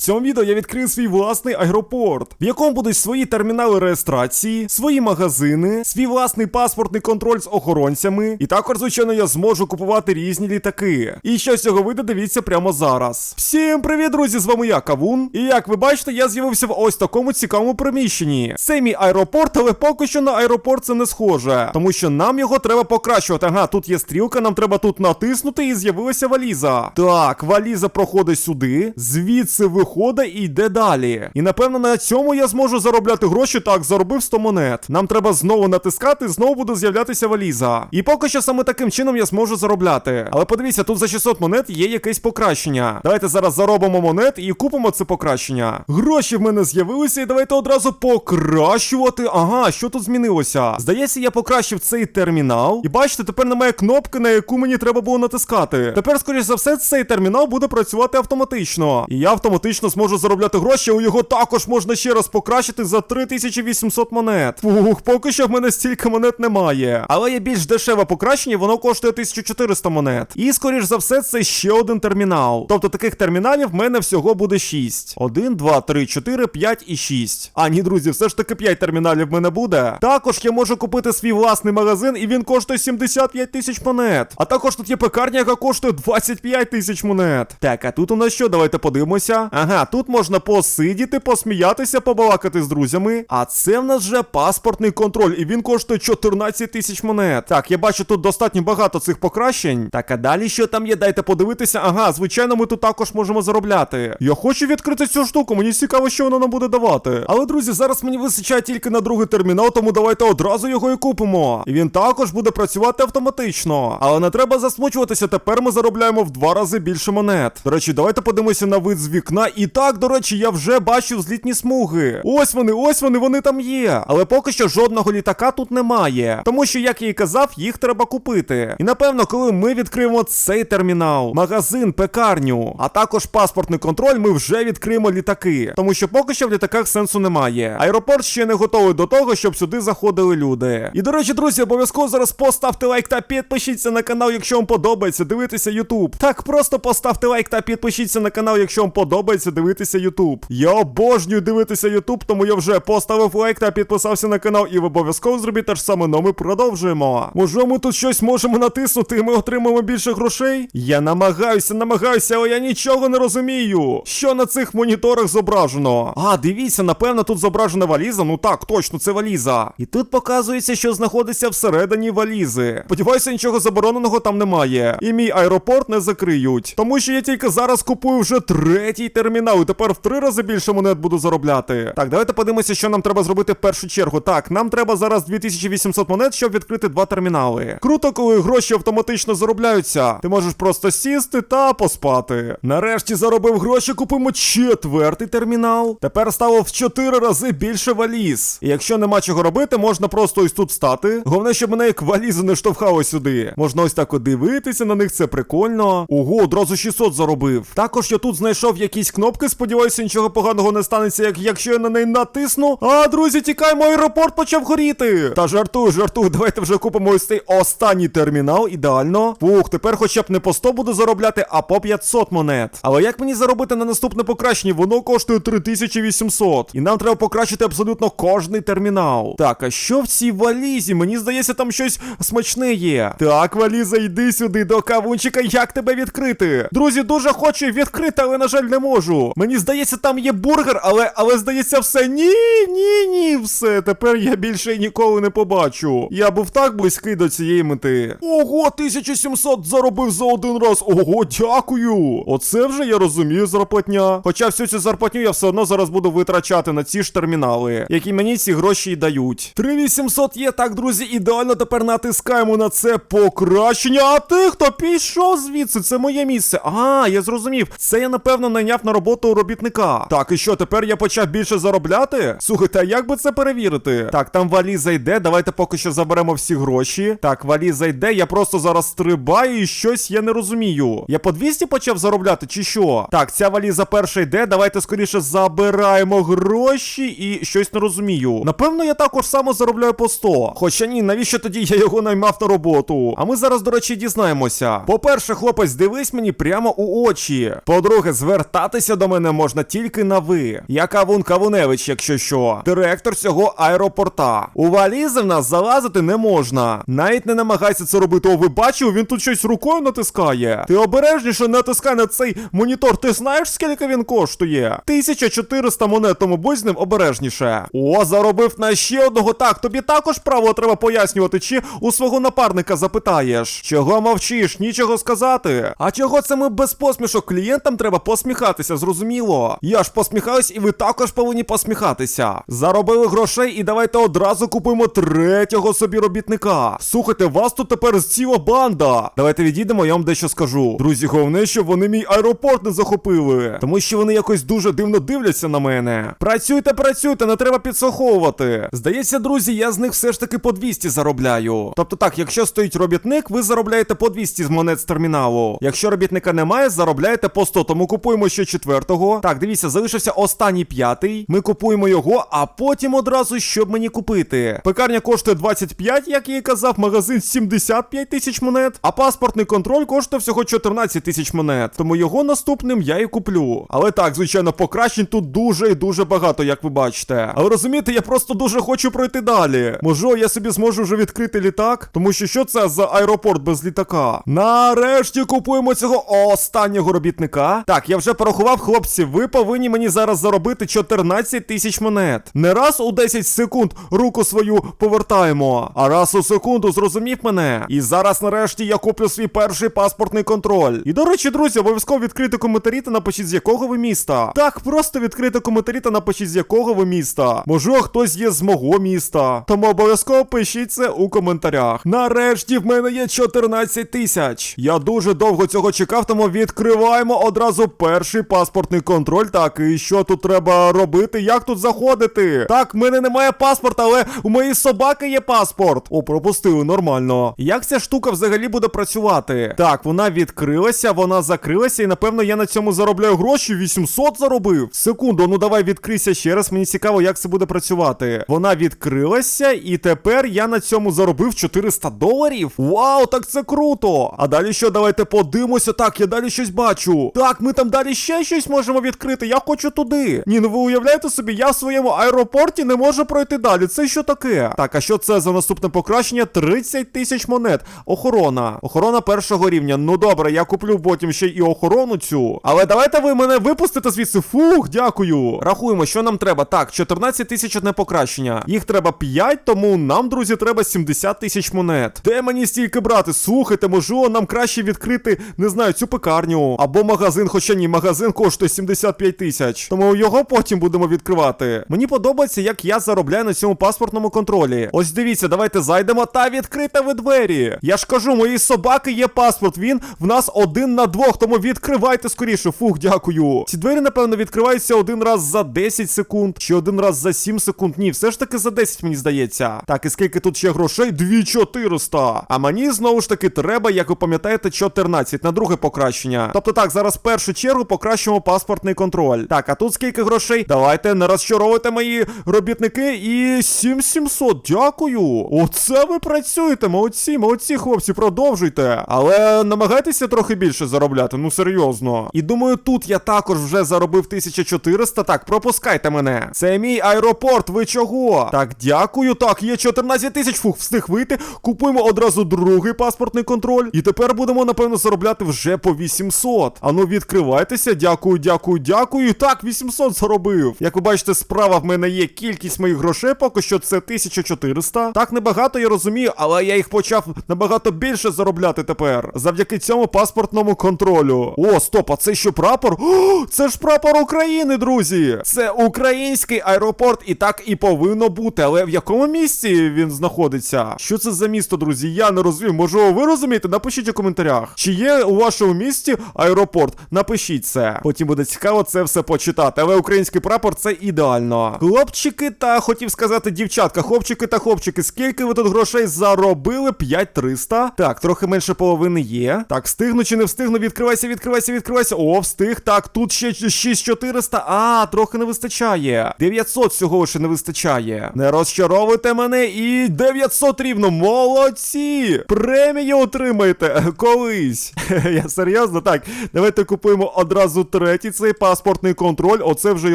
цьому відео я відкрию свій власний аеропорт, в якому будуть свої термінали реєстрації, свої магазини, свій власний паспортний контроль з охоронцями. І також, звичайно, я зможу купувати різні літаки. І що з цього вийде, дивіться прямо зараз. Всім привіт, друзі! З вами я, Кавун. І як ви бачите, я з'явився в ось такому цікавому приміщенні. Це мій аеропорт, але поки що на аеропорт це не схоже, тому що нам його треба покращувати. Ага, тут є стрілка, нам треба тут натиснути, і з'явилася валіза. Так, валіза проходить сюди, звідси виходить і йде далі. І напевно на цьому я зможу заробляти гроші. Так, заробив 100 монет. Нам треба знову натискати, знову буде з'являтися валіза. І поки що саме таким чином я зможу заробляти. Але подивіться, тут за 600 монет є якесь покращення. Давайте зараз заробимо монет і купимо це покращення. Гроші в мене з'явилися, і давайте одразу покращувати. Ага, що тут змінилося? Здається, я покращив цей термінал. І бачите, тепер немає кнопки, на яку мені треба було натискати. Тепер, скоріш за все, цей термінал буде працювати автоматично. І я автоматично зможу заробляти гроші. У його також можна ще раз покращити за 3800 монет. Фух, поки що в мене стільки монет немає. Але є більш дешеве покращення, воно коштує 1400 монет. І, скоріш за все, це ще один термінал. Тобто таких терміналів в мене всього буде 6. 1, 2, 3, 4, 5 і 6. А ні, друзі, все ж таки 5 терміналів в мене буде. Також я можу купити свій власний магазин, і він коштує 75 тисяч монет. А також тут є пекарня, яка коштує 25 тисяч монет. Так, а тут у нас що? Давайте подивимося. Ага, тут можна посидіти, посміятися, побалакати з друзями. А це в нас вже паспортний контроль, і він коштує 14 тисяч монет. Так, я бачу тут достатньо багато цих покращень. Так, а далі що там є? Дайте подивитися. Ага, звичайно, ми тут також можемо заробляти. Я хочу відкрити цю штуку, мені цікаво, що вона нам буде давати. Але, друзі, зараз мені вистачає тільки на другий термінал, тому давайте одразу його і купимо. І він також буде працювати автоматично. Але не треба засмучуватися, тепер ми заробляємо в два рази більше монет. До речі, давайте подивимося на вид з вікна. І так, до речі, я вже бачив злітні смуги. Ось вони, ось вони, вони там є. Але поки що жодного літака тут немає. Тому що, як я і казав, їх треба купити. І напевно, коли ми відкриємо цей термінал, магазин, пекарню, а також паспортний контроль, ми вже відкриємо літаки. Тому що поки що в літаках сенсу немає. Аеропорт ще не готовий до того, щоб сюди заходили люди. І до речі, друзі, обов'язково зараз поставте лайк та підпишіться на канал, якщо вам подобається дивитися Ютуб. Так, просто поставте лайк та підпишіться на канал, якщо вам подобається дивитися Ютуб. Я обожнюю дивитися Ютуб, тому я вже поставив лайк та підписався на канал, і ви обов'язково зробіть те ж саме, но ми продовжуємо. Може, ми тут щось можемо натиснути, і ми отримаємо більше грошей? Я намагаюся, намагаюся, але я нічого не розумію. Що на цих моніторах зображено? А, дивіться, напевно, тут зображена валіза. Ну так, точно, це валіза. І тут показується, що знаходиться всередині валізи. Сподіваюся, нічого забороненого там немає. І мій аеропорт не закриють. Тому що я тільки зараз купую вже третій термінал, і тепер в три рази більше монет буду заробляти. Так, давайте подивимося, що нам треба зробити в першу чергу. Так, нам треба зараз 2800 монет, щоб відкрити два термінали. Круто, коли гроші автоматично заробляються. Ти можеш просто сісти та поспати. Нарешті заробив гроші, купимо четвертий термінал. Тепер стало в 4 рази більше валіз. І якщо нема чого робити, можна просто ось тут стати. Головне, щоб мене як валізи не штовхало сюди. Можна ось так дивитися на них, це прикольно. Ого, одразу 600 заробив. Також я тут знайшов якісь кнопки. Сподіваюся, нічого поганого не станеться, як якщо я на неї натисну. А, друзі, тікаємо, аеропорт почав горіти. Та жартую, жартую, давайте вже купимо ось цей останній термінал. Ідеально. Фух, тепер хоча б не по 100 буду заробляти, а по 500 монет. Але як мені заробити на наступне покращення? Воно коштує 3800. І нам треба покращити абсолютно кожний термінал. Так, а що в цій валізі? Мені здається, там щось смачне є. Так, валіза, йди сюди до кавунчика, як тебе відкрити? Друзі, дуже хочу відкрити, але на жаль, не можу. Мені здається, там є бургер, але але здається, все. Ні, ні, ні, все. Тепер я більше ніколи не побачу. Я був так близький до цієї мети. Ого, 1700 заробив за один раз. Ого, дякую. Оце вже я розумію зарплатня. Хоча всю цю зарплатню я все одно зараз буду витрачати на ці ж термінали, які мені ці гроші й дають. 3800 є, так, друзі, ідеально тепер натискаємо на це покращення. А ти хто пішов звідси? Це моє місце. А, я зрозумів. Це я напевно найняв на роботу робітника. Так, і що, тепер я почав більше заробляти? Слухайте, а як би це перевірити? Так, там валіза йде. Давайте поки що заберемо всі гроші. Так, валіза йде. Я просто зараз стрибаю і щось я не розумію. Я по 200 почав заробляти, чи що? Так, ця валіза перша йде. Давайте скоріше забираємо гроші і щось не розумію. Напевно, я також само заробляю по 100. Хоча ні, навіщо тоді я його наймав на роботу? А ми зараз, до речі, дізнаємося. По-перше, хлопець, дивись мені прямо у очі. По-друге, звертатися звертатися до мене можна тільки на ви. Я Кавун Кавуневич, якщо що, директор цього аеропорта. У валізи в нас залазити не можна. Навіть не намагайся це робити. О, ви бачив, він тут щось рукою натискає. Ти обережніше натискай на цей монітор. Ти знаєш, скільки він коштує? 1400 монет, тому будь з ним обережніше. О, заробив на ще одного. Так, тобі також право треба пояснювати, чи у свого напарника запитаєш. Чого мовчиш? Нічого сказати. А чого це ми без посмішок? Клієнтам треба посміхатися, зрозуміло. Я ж посміхаюсь, і ви також повинні посміхатися. Заробили грошей і давайте одразу купимо третього собі робітника. Слухайте, вас тут тепер ціла банда. Давайте відійдемо, я вам дещо скажу. Друзі, головне, щоб вони мій аеропорт не захопили. Тому що вони якось дуже дивно дивляться на мене. Працюйте, працюйте, не треба підслуховувати. Здається, друзі, я з них все ж таки по 200 заробляю. Тобто так, якщо стоїть робітник, ви заробляєте по 200 з монет з терміналу. Якщо робітника немає, заробляєте по 100. Тому купуємо ще четвертого. Так, дивіться, залишився останній п'ятий. Ми купуємо його, а потім одразу щоб мені купити. Пекарня коштує 25, як я і казав, магазин 75 тисяч монет, а паспортний контроль коштує всього 14 тисяч монет. Тому його наступним я і куплю. Але так, звичайно, покращень тут дуже і дуже багато, як ви бачите. Але розумієте, я просто дуже хочу пройти далі. Можливо, я собі зможу вже відкрити літак, тому що що це за аеропорт без літака? Нарешті купуємо цього останнього робітника. Так, я вже порахував, хлопці, ви повинні мені зараз заробити 14 тисяч монет. Не раз у 10 секунд руку свою повертаємо, а раз у секунду зрозумів мене. І зараз нарешті я куплю свій перший паспортний контроль. І до речі, друзі, обов'язково відкрити коментарі та напишіть, з якого ви міста. Так, просто відкрити коментарі та напишіть, з якого ви міста. Можливо, хтось є з мого міста. Тому обов'язково пишіть це у коментарях. Нарешті в мене є 14 тисяч. Я дуже довго цього чекав, тому відкриваємо одразу перший паспортний контроль. Так, і що тут треба робити? Як тут заходити? Так, в мене немає паспорта, але у моєї собаки є паспорт. О, пропустили, нормально. Як ця штука взагалі буде працювати? Так, вона відкрилася, вона закрилася, і напевно я на цьому заробляю гроші. 800 заробив. Секунду, ну давай відкрийся ще раз. Мені цікаво, як це буде працювати. Вона відкрилася, і тепер я на цьому заробив 400 доларів. Вау, так це круто! А далі що? Давайте подивимося. Так, я далі щось бачу. Так, ми там далі ще щось можемо відкрити. Я хочу туди. Ні, ну ви уявляєте собі, я в своєму аеропорті не можу пройти далі. Це що таке? Так, а що це за наступне покращення? 30 тисяч монет. Охорона. Охорона першого рівня. Ну добре, я куплю потім ще і охорону цю. Але давайте ви мене випустите звідси. Фух, дякую. Рахуємо, що нам треба. Так, 14 тисяч одне покращення. Їх треба 5, тому нам, друзі, треба 70 тисяч монет. Де мені стільки брати? Слухайте, можливо, нам краще відкрити, не знаю, цю пекарню або магазин, хоча ні, магазин коштує 75 тисяч. Тому його потім будемо відкривати. Мені подобається, як я заробляю на цьому паспортному контролі. Ось дивіться, давайте зайдемо та відкрите ви двері. Я ж кажу, моїй собаки є паспорт. Він в нас один на двох, тому відкривайте скоріше. Фух, дякую. Ці двері, напевно, відкриваються один раз за 10 секунд, чи один раз за 7 секунд. Ні, все ж таки за 10, мені здається. Так, і скільки тут ще грошей? 2400. А мені знову ж таки треба, як ви пам'ятаєте, 14 на друге покращення. Тобто так, зараз в першу чергу покращимо паспортний контроль. Так, а тут скільки грошей? Давайте не розчаровуйте мої робітники. І 7700. Дякую. Оце ви працюєте. Молодці, молодці, хлопці, продовжуйте. Але намагайтеся трохи більше заробляти. Ну серйозно. І думаю, тут я також вже заробив 1400. Так, пропускайте мене. Це мій аеропорт. Ви чого? Так, дякую. Так, є 14 тисяч. Фух, встиг вийти. Купуємо одразу другий паспортний контроль. І тепер будемо, напевно, заробляти вже по 800. Ану, відкривайтеся. Дякую, дякую, дякую. дякую. Так, 800 заробив. Як ви бачите, справа в мене є кількість моїх грошей, поки що це 1400. Так небагато, я розумію, але я їх почав набагато більше заробляти тепер. Завдяки цьому паспортному контролю. О, стоп, а це що прапор? О, це ж прапор України, друзі. Це український аеропорт, і так і повинно бути. Але в якому місці він знаходиться? Що це за місто, друзі? Я не розумію. Можливо, ви розумієте? Напишіть у коментарях. Чи є у вашому місті аеропорт? Напишіть це. Потім буде цікаво це все почитати. Але український прапор це ідеально. Хлопчики та хотів сказати дівчатка, хлопчики та хлопчики, скільки ви тут грошей заробили? 5300. Так, трохи менше половини є. Так, встигну чи не встигну? Відкривайся, відкривайся, відкривайся. О, встиг. Так, тут ще 6400. А, трохи не вистачає. 900 всього лише не вистачає. Не розчаровуйте мене і 900 рівно. Молодці! Премію отримаєте колись. Я серйозно? Так, давайте купуємо одразу третій цей паспортний контроль. Оце вже й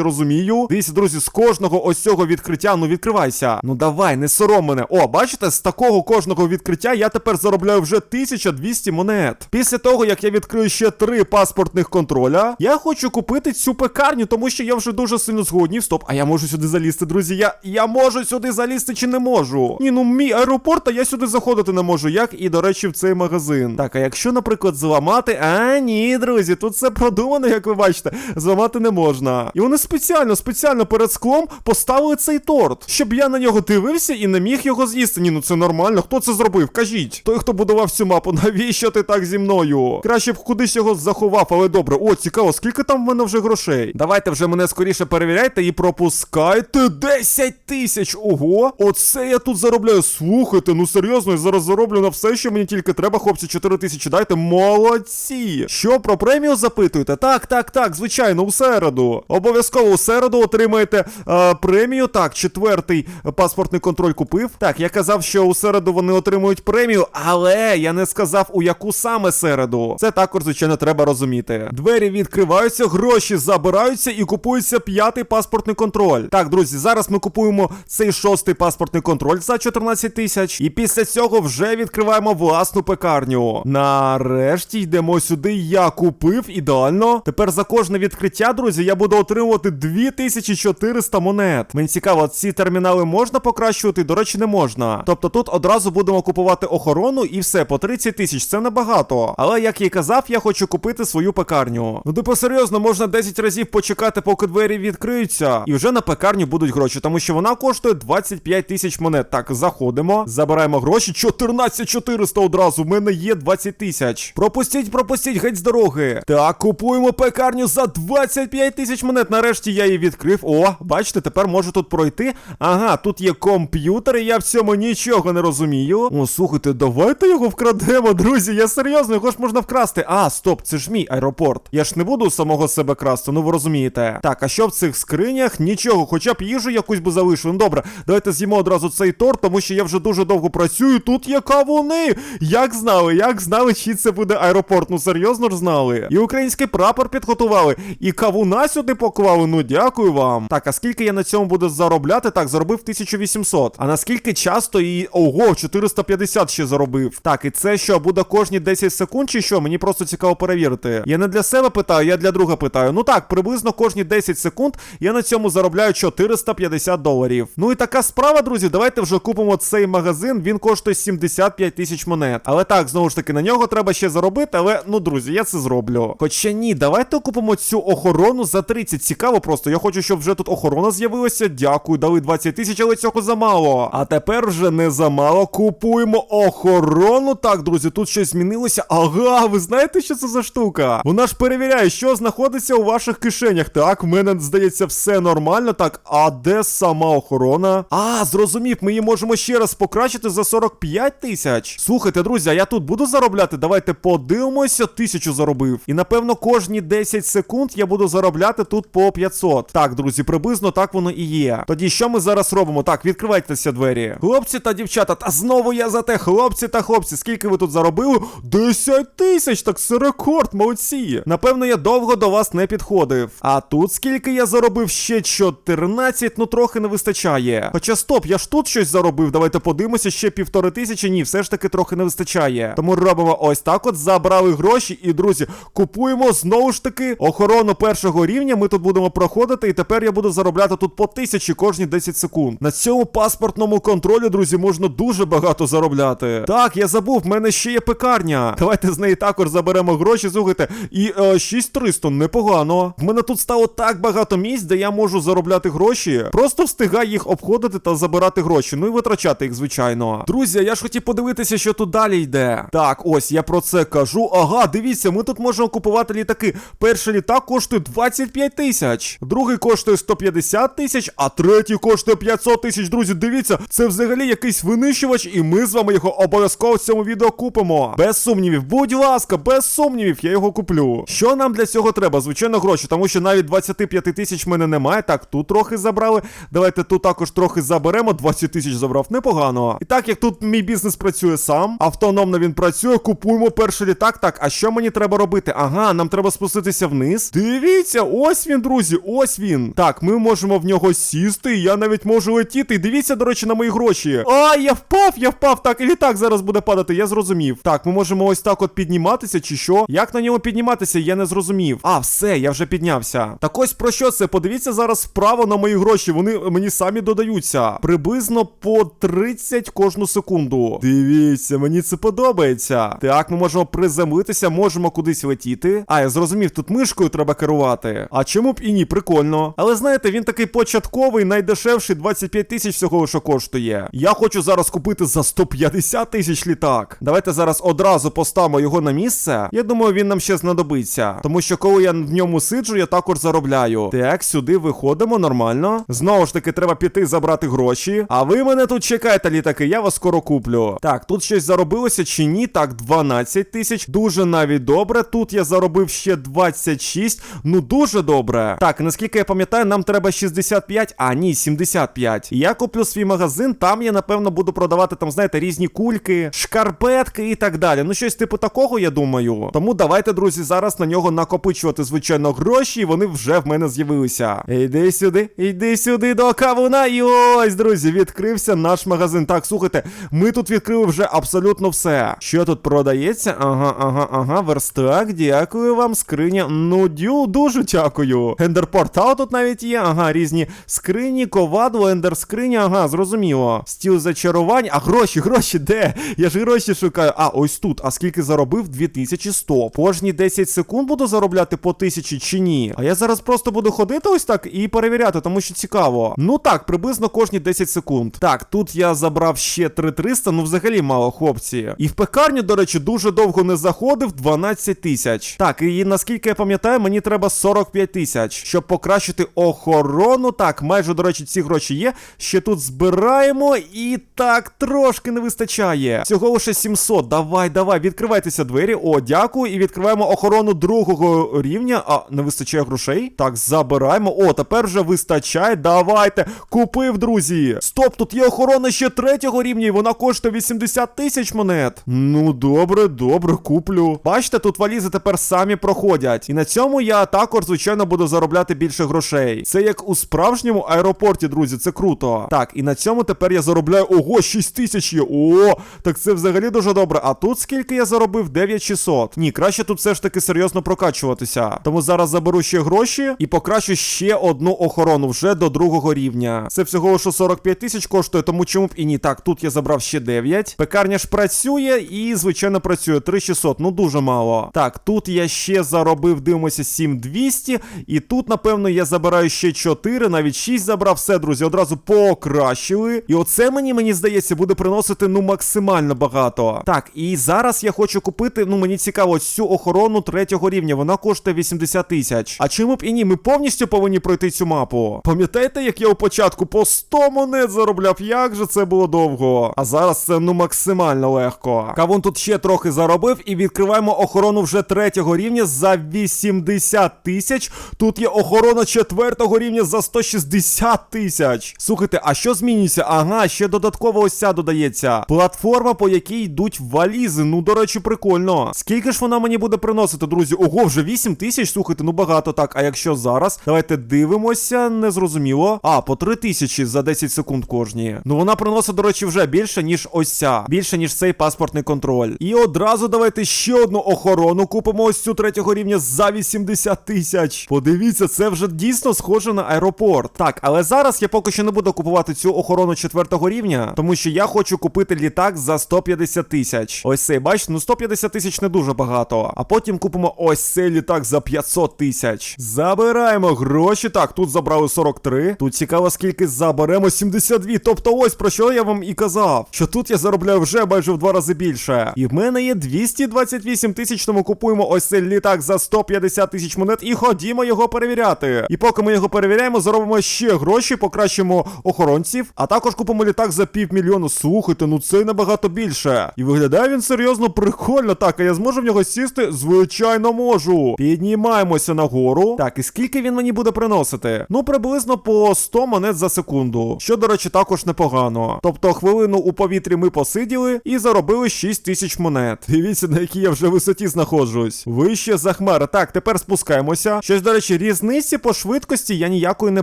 розумію. Дивіться, друзі, з кожного ось цього відкриття. Ну відкривайся. Ну давай, не сором мене. О, бачите, з такого кожного відкриття я тепер заробляю вже 1200 монет. Після того, як я відкрию ще три паспортних контроля, я хочу купити цю пекарню, тому що я вже дуже сильно згоднів. Стоп, а я можу сюди залізти, друзі. Я, я можу сюди залізти чи не можу? Ні, ну мій аеропорт, а я сюди заходити не можу. Як і, до речі, в цей магазин. Так, а якщо, наприклад, зламати. А, ні, друзі, тут все продумано, як ви бачите. Зламати не можна. І вони спеціально, спеціально перед склом поставили цей торт, щоб я на нього дивився і не міг його з'їсти. Ні, ну це нормально. Хто це зробив? Кажіть. Той, хто будував цю мапу, навіщо ти так зі мною? Краще б кудись його заховав, але добре. О, цікаво, скільки там в мене вже грошей? Давайте вже мене скоріше перевіряйте і пропускайте 10 тисяч. Ого, оце я тут заробляю. Слухайте, ну серйозно, я зараз зароблю на все, що мені тільки треба, хлопці, 4 тисячі дайте. Молодці. Що про премію запитуєте? Так, так, так, звичайно, у середу. Обов'язково у середу отримаєте е, премію. Так, четвертий паспортний контроль купив. Так, я казав, що у середу вони отримують премію, але я не сказав, у яку саме середу. Це також, звичайно, треба розуміти. Двері відкриваються, гроші забираються і купується п'ятий паспортний контроль. Так, друзі, зараз ми купуємо цей шостий паспортний контроль за 14 тисяч. І після цього вже відкриваємо власну пекарню. Нарешті йдемо сюди. Я купив ідеально. Тепер за кожне відкриття, друзі, я буду отримувати 2400 монет. Мені цікаво, ці термінали можна покращувати? До речі, не можна. Тобто тут одразу будемо купувати охорону і все по 30 тисяч. Це небагато. Але як я казав, я хочу купити свою пекарню. Ну типу серйозно, можна 10 разів почекати, поки двері відкриються. І вже на пекарню будуть гроші, тому що вона коштує 25 тисяч монет. Так, заходимо, забираємо гроші. 14 400 одразу. В мене є 20 тисяч. Пропустіть, пропустіть, геть з дороги. Так, купуємо пекарню за 25 тисяч монет. Нарешті я її відкрив. О, бачите, тепер можу тут пройти. Ага, тут є комп'ютер, і я в цьому нічого не розумію. О, слухайте, давайте його вкрадемо, друзі. Я серйозно, його ж можна вкрасти. А, стоп, це ж мій аеропорт. Я ж не буду самого себе красти, ну ви розумієте. Так, а що в цих скринях? Нічого, хоча б їжу якусь би залишили. Ну добре, давайте з'їмо одразу цей торт, тому що я вже дуже довго працюю. Тут є кавуни. Як знали, як знали, чи це буде аеропорт? Ну серйозно ж знали. І український прапор підготували, і кавуна сюди поклали. Ну дякую вам. Так, а скільки я на цьому буду заробляти? Так, заробив 1800. А наскільки часто і. Ого, 450 ще заробив. Так, і це що, буде кожні 10 секунд, чи що? Мені просто цікаво перевірити. Я не для себе питаю, я для друга питаю. Ну так, приблизно кожні 10 секунд я на цьому заробляю 450 доларів. Ну і така справа, друзі. Давайте вже купимо цей магазин. Він коштує 75 тисяч монет. Але так, знову ж таки, на нього треба ще заробити. Але ну, друзі, я це зроблю. Хоча ні, давайте купимо цю охорону за 30. Цікаво просто. Я хочу, щоб вже тут охорона з'явилася. Дякую, дали 20 тисяч, але цього замало. А тепер вже не замало. Купуємо охорону. Так, друзі, тут щось змінилося. Ага, ви знаєте, що це за штука? Вона ж перевіряє, що знаходиться у ваших кишенях. Так, в мене здається, все нормально. Так, а де сама охорона? А, зрозумів, ми її можемо ще раз покращити за 45 тисяч. Слухайте, друзі, а я тут буду заробляти. Давайте подивимося, тисячу заробив. І напевно кожні 10 секунд я буду заробляти тут по 500. Так, друзі, приблизно так воно і є. Тоді що ми зараз робимо? Так, відкривайтеся двері. Хлопці та дівчата, та знову я за те, хлопці та хлопці, скільки ви тут заробили? 10 тисяч, так це рекорд, молодці. Напевно, я довго до вас не підходив. А тут скільки я заробив? Ще 14, ну трохи не вистачає. Хоча стоп, я ж тут щось заробив. Давайте подивимося, ще півтори тисячі. Ні, все ж таки трохи не вистачає. Тому робимо ось так: от забрали гроші, і друзі, купуємо знову ж таки охорону першого рівня. Ми тут будемо проходити, і тепер я буду заробляти тут по тисячі кожні 10 секунд. На цьому паспортному контролі, друзі, можна дуже багато заробляти. Так, я забув, в мене ще є пекарня. Давайте з неї також заберемо гроші. Слухайте, і е, 6300, непогано. В мене тут стало так багато місць, де я можу заробляти гроші. Просто встигай їх обходити та забирати гроші. Ну і витрачати їх, звичайно. Друзі, я ж хотів подивитися, що тут далі йде. Так, ось я про це кажу. Ага, дивіться, ми тут можемо купувати літаки. Перший літак коштує 25 тисяч, другий коштує 150 тисяч, а третій коштує 500 тисяч. Друзі, дивіться, це взагалі якийсь винищувач, і ми з вами його обов'язково в цьому відео купимо. Без сумнівів, будь ласка, без сумнівів, я його куплю. Що нам для цього треба? Звичайно, гроші, тому що навіть 25 тисяч в мене немає. Так, тут трохи забрали. Давайте тут також трохи заберемо. 20 тисяч забрав, непогано. І так як тут мій бізнес працює сам, автономно він працює, купуємо перший літак. Так, а що мені треба робити? Ага, нам треба спуститися спускатися вниз. Дивіться, ось він, друзі, ось він. Так, ми можемо в нього сісти, я навіть можу летіти. Дивіться, до речі, на мої гроші. А, я впав, я впав. Так, і літак зараз буде падати, я зрозумів. Так, ми можемо ось так от підніматися, чи що? Як на ньому підніматися, я не зрозумів. А, все, я вже піднявся. Так ось про що це? Подивіться зараз вправо на мої гроші. Вони мені самі додаються. Приблизно по 30 кожну секунду. Дивіться, мені це подобається. Так, ми можемо приземлитися, можемо кудись летіти. А, я зрозумів, тут мишкою треба керувати. А чому б і ні, прикольно. Але знаєте, він такий початковий, найдешевший, 25 тисяч всього, що коштує. Я хочу зараз купити за 150 тисяч літак. Давайте зараз одразу поставимо його на місце. Я думаю, він нам ще знадобиться. Тому що коли я в ньому сиджу, я також заробляю. Так, сюди виходимо нормально. Знову ж таки, треба піти забрати гроші. А ви мене тут чекаєте, літаки, я вас скоро куплю. Так, тут щось заробилося чи ні? Так, 12 тисяч. Дуже навіть добре. Тут я заробив ще 26. Ну дуже добре. Так, наскільки я пам'ятаю, нам треба 65, а ні, 75. Я куплю свій магазин, там я напевно буду продавати там, знаєте, різні кульки, шкарпетки і так далі. Ну, щось типу такого, я думаю. Тому давайте, друзі, зараз на нього накопичувати, звичайно, гроші, і вони вже в мене з'явилися. Іди сюди, іди сюди до кавуна. І ось, друзі, відкрився наш магазин. Так, слухайте, ми тут відкрили вже абсолютно все. Що тут продається? Ага, ага, ага, верстак, дякую вам, скриня. Ну, дю, дуже дякую. Ендер-портал тут навіть є, ага, різні скрині, ковадло, ендерскриня, ага, зрозуміло. Стіл зачарувань, а гроші, гроші, де? Я ж гроші шукаю. А, ось тут. А скільки заробив? 2100. Кожні 10 секунд буду заробляти по тисячі чи ні? А я зараз просто буду ходити ось так і перевіряти, тому що цікаво. Ну так, приблизно кожні 10 секунд. Так, тут я забрав ще 3300, ну взагалі мало, хлопці. І в пекарню, до речі, дуже довго не заходив, 12 тисяч. Так, і наскільки я пам'ятаю, мені треба 45 тисяч, щоб покращити охорону. Так, майже, до речі, ці гроші є. Ще тут збираємо, і так, трошки не вистачає. Всього лише 700. Давай, давай, відкривайтеся двері. О, дякую. І відкриваємо охорону другого рівня. А, не вистачає грошей. Так, забираємо. О, тепер вже вистачає. Давайте. Купив, друзі. Стоп, тут є охорона ще третього рівня, і вона коштує 80 тисяч монет. Ну, добре, добре, куплю. Бачите, тут валізи тепер самі проходять. І на цьому я також, звичайно, буду заробляти більше грошей. Це як у справжньому аеропорті, друзі, це круто. Так, і на цьому тепер я заробляю. Ого, 6 тисяч. О, так це взагалі дуже добре. А тут скільки я заробив? 9600. Ні, краще тут все ж таки серйозно прокачуватися. Тому зараз заберу ще гроші і покращу ще одну охорону вже до другого рівня. Це всього лише 45 тисяч коштує, тому чому б і ні. Так, тут я забрав ще 9. Пекарня ж працює і, звичайно, працює 3600. Ну дуже мало. Так, тут я ще заробив, дивимося, 7200. І тут, напевно, я забираю ще 4, навіть 6 забрав. Все, друзі, одразу покращили. І оце мені, мені здається, буде приносити ну максимально багато. Так, і зараз я хочу купити, ну мені цікаво, цю охорону третього рівня. Вона коштує 80 тисяч. А чому б і ні? Ми повністю повинні пройти цю мапу. Пам'ятаєте, як я у початку по 100 монет заробляв? Як же це було довго? А зараз це ну максимально легко. Кавун тут ще трохи заробив, і відкриваємо охорону вже третього рівня за 80 тисяч. Тут є охорона четвертого рівня за 160 тисяч. Слухайте, а що змінюється? Ага, ще додатково ось ця додається. Платформа, по якій йдуть валізи. Ну, до речі, прикольно. Скільки ж вона мені буде приносити, друзі? Ого, вже 8 тисяч, слухайте, ну багато так. А якщо зараз? Давайте дивимося, незрозуміло. А, по 3 тисячі за 10 секунд кожні. Ну вона приносить, до речі, вже більше, ніж ось ця. Більше, ніж цей паспортний контроль. І одразу давайте ще одну охорону купимо ось цю третього рівня за 80 тисяч. Подивіться, це вже дійсно схоже на аеропорт. Так, але зараз я поки що не буду купувати цю охорону четвертого рівня, тому що я хочу купити літак за 150 тисяч. Ось цей, бачите, ну 150 тисяч не дуже багато. А потім купимо ось цей літак за 500 тисяч. Забираємо гроші. Так, тут забрали 43. Тут цікаво, скільки заберемо 72. Тобто, ось про що я вам і казав. Що тут я заробляю вже майже в два рази більше. І в мене є 228 тисяч, тому купуємо ось цей літак за 150 тисяч монет і ходімо його перевіряти. І поки ми його перевіряємо, заробимо ще гроші, покращимо охоронців, а також купимо літак за півмільйону. Слухайте, ну це набагато більше. І виглядає він серйозно прикольно. Так, а я зможу в нього сісти? Звичайно, можу. Піднімаємося нагору. Так, і скільки він мені буде приносити? Ну, приблизно по 100 монет за секунду. Що, до речі, також непогано. Тобто, хвилину у повітрі ми посиділи і заробили 6 тисяч монет. Дивіться, на якій я вже висоті знаходжусь. Вище за хмари. Так, тепер спускаємося. Щось, до речі, різниці по швидкості я ніякої не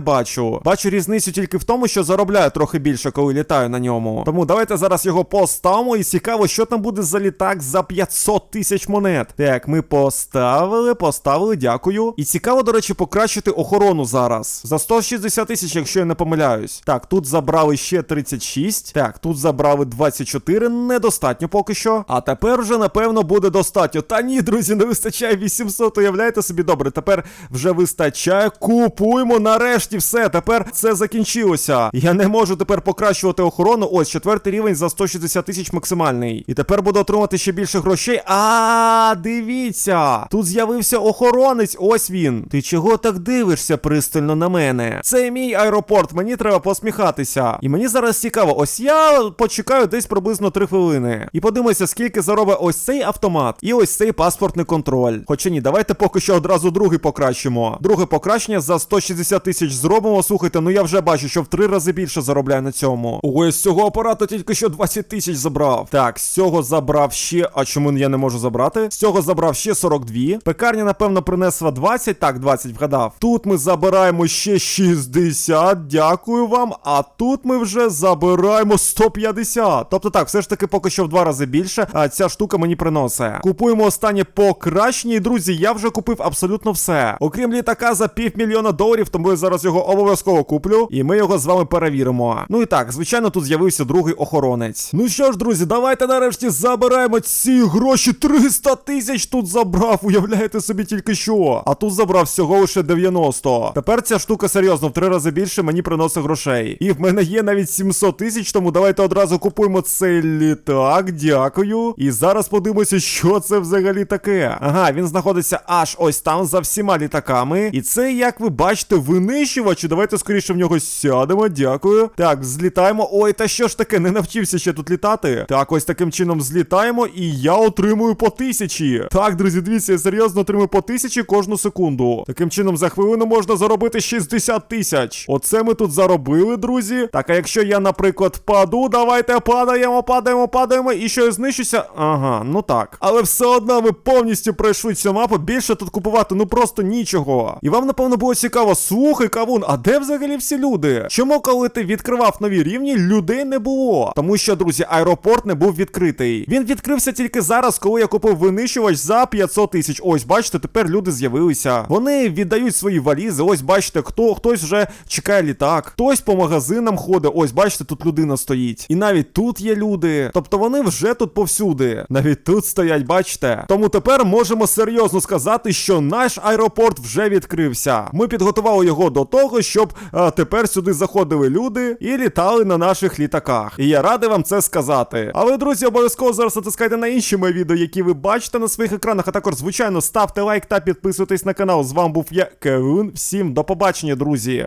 бачу. Бачу різницю тільки в тому, що заробляю трохи більше, коли літаю на ньому. Тому давайте зараз його поставимо і цікаво, що там буде за літак за 500 тисяч монет. Так, ми поставили, поставили, дякую. І цікаво, до речі, покращити охорону зараз. За 160 тисяч, якщо я не помиляюсь. Так, тут забрали ще 36. Так, тут забрали 24. Недостатньо поки що. А тепер вже, напевно, буде достатньо. Та ні, друзі, не вистачає 800. Уявляєте собі, добре, тепер вже вистачає. Купуємо нарешті все. Тепер це закінчилося. Я не можу тепер покращувати охорону. Ось четвертий рівень за 160 тисяч максимальний. І тепер буду отримати ще більше грошей. А, дивіться! Тут з'явився охоронець. Ось він. Ти чого так дивишся пристально на мене? Це мій аеропорт. Мені треба посміхатися. І мені зараз цікаво, ось я почекаю десь приблизно 3 хвилини. І подивимося, скільки заробить ось цей автомат і ось цей паспортний контроль. Хоча ні, давайте поки що одразу другий покращимо. Друге покращення за 160 тисяч зробимо. Слухайте, ну я вже бачу, що в три рази більше заробляю на цьому. Ось з цього апарату тільки що 20 тисяч забрав. Так, з цього забрав ще. А чому я не можу забрати? З цього забрав ще 42. Пекарня, напевно, принесла 20. Так, 20 вгадав. Тут ми забираємо ще 60. Дякую вам. А тут ми вже забираємо 150. Тобто так, все ж таки поки що в два рази більше. А ця штука мені приносить. Купуємо останнє покращення. І, друзі, я вже купив абсолютно все. Окрім літака за півмільйона доларів, тому я зараз його обов'язково куплю. І ми його з вами перевіримо. Ну і так, звичайно, тут з'явився другий охоронець. Ну що ж, друзі, давайте нарешті забираємо ці гроші. 300 тисяч тут забрав. Уявляєте собі тільки що. А тут забрав всього лише 90. Тепер ця штука серйозно в три рази більше мені приносить грошей. І в мене є навіть 700 тисяч, тому давайте одразу купуємо цей літак. Дякую. І зараз подивимося, що це взагалі таке. Ага, він знаходиться аж ось там за всіма літаками. І це, як ви бачите, винищувач. Давайте скоріше в нього сядемо. Дякую. Так, злітаємо. Ой, та що ж таке, не навчився ще тут літати. Так, ось таким чином злітаємо, і я отримую по тисячі. Так, друзі, дивіться, я серйозно отримую по тисячі кожну секунду. Таким чином, за хвилину можна заробити 60 тисяч. Оце ми тут заробили, друзі. Так, а якщо я, наприклад, паду, давайте падаємо, падаємо, падаємо, і що я знищуся? Ага, ну так. Але все одно ви повністю пройшли цю мапу. Більше тут купувати, ну просто нічого. І вам, напевно, було цікаво, слухай, кавун, а де взагалі всі люди? Чому, коли ти відкривав нові рівні, людей не було? Тому що, друзі, аеропорт не був відкритий. Він відкрився тільки зараз, коли я купив винищувач за 500 тисяч. Ось, бачите, тепер люди з'явилися. Вони віддають свої валізи. Ось, бачите, хто хтось вже чекає літак, хтось по магазинам ходить. Ось, бачите, тут людина стоїть. І навіть тут є люди. Тобто вони вже тут повсюди. Навіть тут стоять, бачите. Тому тепер можемо серйозно сказати, що наш аеропорт вже відкрився. Ми підготували його до того, щоб е, тепер сюди заходили люди і літали на наших літаках. І я радий вам це сказати. Але, друзі, обов'язково зараз натискайте на інші мої відео, які ви бачите на своїх екранах. А також, звичайно, ставте лайк та підписуйтесь на канал. З вами був я, Кевин. Всім до побачення, друзі.